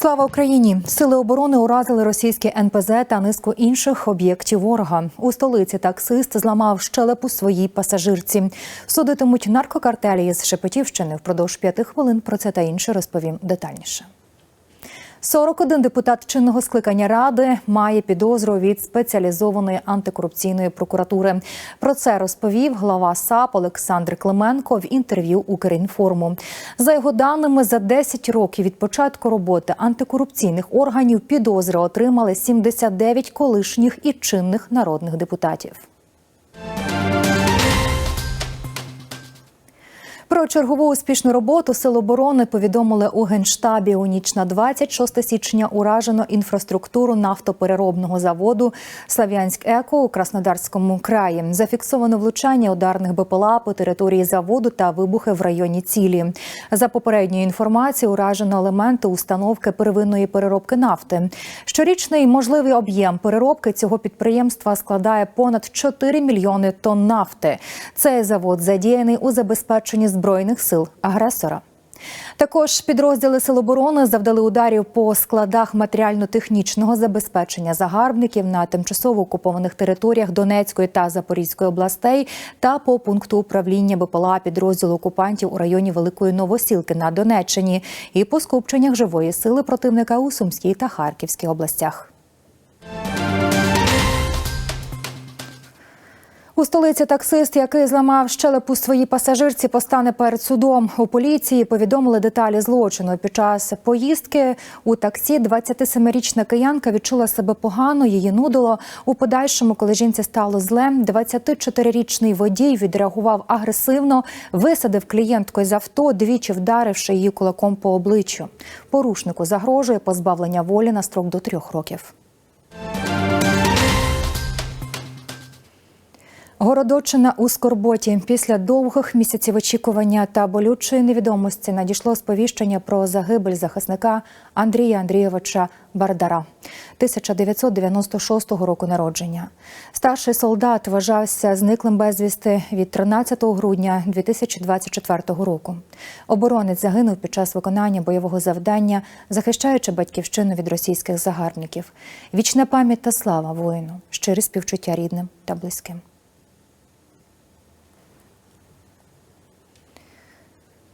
Слава Україні! Сили оборони уразили російські НПЗ та низку інших об'єктів ворога. У столиці таксист зламав щелепу своїй пасажирці. Судитимуть наркокартелі з Шепетівщини впродовж п'яти хвилин. Про це та інше розповім детальніше. 41 депутат чинного скликання ради має підозру від спеціалізованої антикорупційної прокуратури. Про це розповів глава САП Олександр Клименко в інтерв'ю Укрінформу. За його даними, за 10 років від початку роботи антикорупційних органів підозри отримали 79 колишніх і чинних народних депутатів. Про чергову успішну роботу Сил оборони повідомили у генштабі. У ніч на 26 січня уражено інфраструктуру нафтопереробного заводу Слав'янськ Еко у Краснодарському краї. Зафіксовано влучання ударних БПЛА по території заводу та вибухи в районі цілі. За попередньою інформацією, уражено елементи установки первинної переробки нафти. Щорічний можливий об'єм переробки цього підприємства складає понад 4 мільйони тонн нафти. Цей завод задіяний у забезпеченні збройних сил агресора. Також підрозділи Сил оборони завдали ударів по складах матеріально-технічного забезпечення загарбників на тимчасово окупованих територіях Донецької та Запорізької областей та по пункту управління БПЛА підрозділу окупантів у районі Великої Новосілки на Донеччині і по скупченнях живої сили противника у Сумській та Харківській областях. У столиці таксист, який зламав щелепу своїй пасажирці, постане перед судом. У поліції повідомили деталі злочину. Під час поїздки у таксі 27-річна киянка відчула себе погано, її нудило. У подальшому, коли жінці стало зле, 24-річний водій відреагував агресивно, висадив клієнтку з авто, двічі вдаривши її кулаком по обличчю. Порушнику загрожує позбавлення волі на строк до трьох років. Городочина у Скорботі після довгих місяців очікування та болючої невідомості надійшло сповіщення про загибель захисника Андрія Андрійовича Бардара 1996 року народження. Старший солдат вважався зниклим безвісти від 13 грудня 2024 року. Оборонець загинув під час виконання бойового завдання, захищаючи батьківщину від російських загарбників. Вічна пам'ять та слава воїну, щирі співчуття рідним та близьким.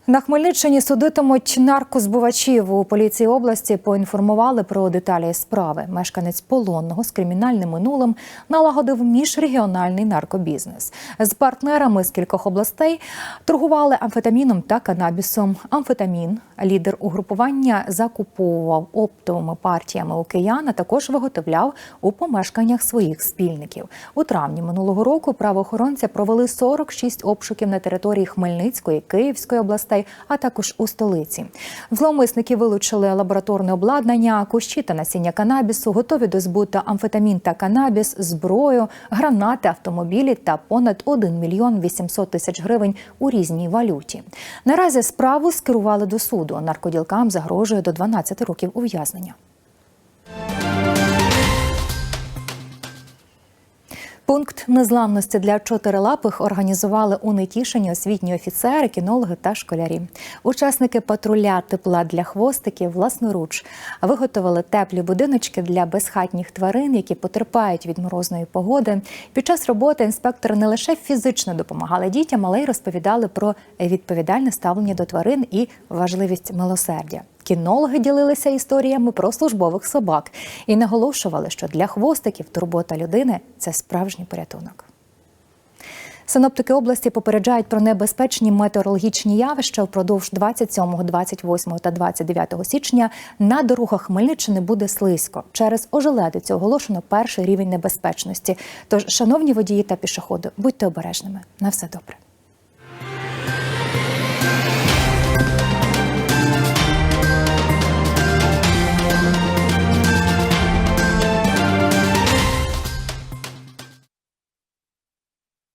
На Хмельниччині судитимуть наркозбувачів. У поліції області поінформували про деталі справи. Мешканець полонного з кримінальним минулим налагодив міжрегіональний наркобізнес. З партнерами з кількох областей торгували амфетаміном та канабісом. Амфетамін лідер угрупування закуповував оптовими партіями у киян, а також виготовляв у помешканнях своїх спільників. У травні минулого року правоохоронці провели 46 обшуків на території Хмельницької, Київської областей, а також у столиці. Зловмисники вилучили лабораторне обладнання, кущі та насіння канабісу, готові до збуту амфетамін та канабіс, зброю, гранати, автомобілі та понад 1 мільйон 800 тисяч гривень у різній валюті. Наразі справу скерували до суду. Наркоділкам загрожує до 12 років ув'язнення. Пункт незламності для чотирилапих організували у Нетішині освітні офіцери, кінологи та школярі. Учасники патруля тепла для хвостиків власноруч виготовили теплі будиночки для безхатніх тварин, які потерпають від морозної погоди. Під час роботи інспектори не лише фізично допомагали дітям, але й розповідали про відповідальне ставлення до тварин і важливість милосердя. Кінологи ділилися історіями про службових собак і наголошували, що для хвостиків турбота людини це справжній порятунок. Синоптики області попереджають про небезпечні метеорологічні явища впродовж 27, 28 та 29 січня на дорогах Хмельниччини буде слизько. Через ожеледицю оголошено перший рівень небезпечності. Тож, шановні водії та пішоходи, будьте обережними. На все добре.